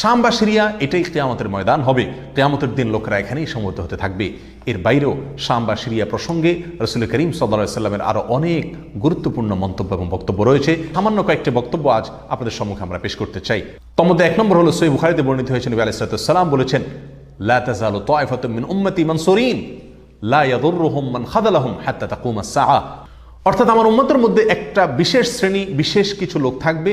শাম বা সিরিয়া, এটাই কেয়ামতের ময়দান হবে। কেয়ামতের দিন লোকেরা এখানেই সমবেত হতে থাকবে। এর বাইরেও শাম বা সিরিয়া প্রসঙ্গে রসুল করিম সাল্লা সাল্লামের আরও অনেক গুরুত্বপূর্ণ মন্তব্য এবং বক্তব্য রয়েছে। সামান্য কয়েকটি বক্তব্য আজ আপনাদের সম্মুখে আমরা পেশ করতে চাই। তমধ্যে এক নম্বর হলো সই বুখারিতে বর্ণিত হয়েছে, নবী আলাইসালাম বলেছেন, লা তাজালু তাইফাতুম মিন উম্মতি মানসুরিন, লা ইয়াদুররুহুম মান খাদালাহুম হাত্তা আস-সাআ অর্থাৎ আমার উম্মতের মধ্যে একটা বিশেষ শ্রেণি, বিশেষ কিছু লোক থাকবে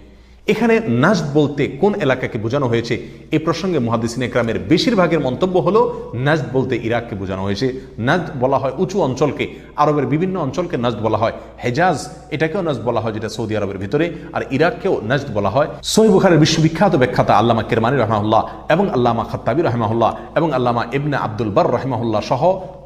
এখানে নাজদ বলতে কোন এলাকাকে বোঝানো হয়েছে? এই প্রসঙ্গে মহাদিসিন একরামের বেশিরভাগের মন্তব্য হলো নাজদ বলতে ইরাককে বোঝানো হয়েছে। নাজদ বলা হয় উঁচু অঞ্চলকে, আরবের বিভিন্ন অঞ্চলকে নাজদ বলা হয়। হেজাজ, এটাকেও নাজদ বলা হয় যেটা সৌদি আরবের ভিতরে, আর ইরাককেও নাজদ বলা হয়। সহিবুখারের বিশ্ববিখ্যাত ব্যাখ্যাতা আল্লামা কেরমানি রহমাহুল্লাহ এবং আল্লামা খাত্তাবি রহমাহুল্লাহ এবং আল্লামা ইবনে আব্দুল বার রহমাহুল্লাহ সহ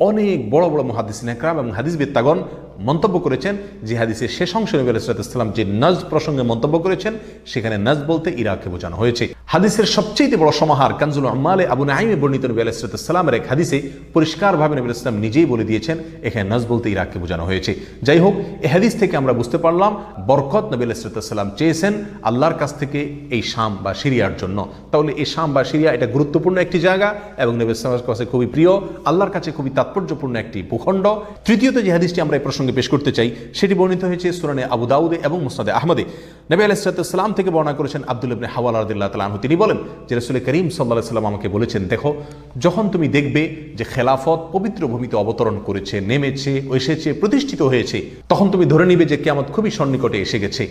অনেক বড় বড় মহাদিসিন একরাম এবং হাদিস বিত্তাগণ মন্তব্য করেছেন জিহাদিসের হাদিসের শেষ অংশ নবী আলাইসালাম যে নজ প্রসঙ্গে মন্তব্য করেছেন, সেখানে নজ বলতে ইরাককে বোঝানো হয়েছে। হাদিসের সবচেয়ে বড় সমাহার কানজুল আমালে আবু নাইমে বর্ণিত নবী আলাইসালামের এক হাদিসে পরিষ্কারভাবে নবী ইসলাম নিজেই বলে দিয়েছেন, এখানে নজ বলতে ইরাককে বোঝানো হয়েছে। যাই হোক এই হাদিস থেকে আমরা বুঝতে পারলাম বরকত নবী আলাইসালাম চেয়েছেন আল্লাহর কাছ থেকে এই শাম বা সিরিয়ার জন্য। তাহলে এই শাম বা সিরিয়া এটা গুরুত্বপূর্ণ একটি জায়গা এবং নবী ইসলামের কাছে খুবই প্রিয়, আল্লাহর কাছে খুবই তাৎপর্যপূর্ণ একটি ভূখণ্ড। তৃতীয়ত যে হাদিসটি আমরা এই প্রসঙ্গে পেশ করতে চাই, সেটি বর্ণিত হয়েছে সুরানে আবু দাউদে এবং মুসাদে আহমদে। নবী আলাইসালাম থেকে বর্ণনা করেছেন আব্দুল ইবনে হাওয়াল আদিল্লাহ তালাহু তিনি বলেন, যে রসুল করিম সাল্লাহ সাল্লাম আমাকে বলেছেন, দেখো, যখন তুমি দেখবে যে খেলাফত পবিত্র ভূমিতে অবতরণ করেছে, নেমেছে, এসেছে, প্রতিষ্ঠিত হয়েছে, তখন তুমি ধরে নিবে যে কেমন খুবই সন্নিকটে এসে গেছে।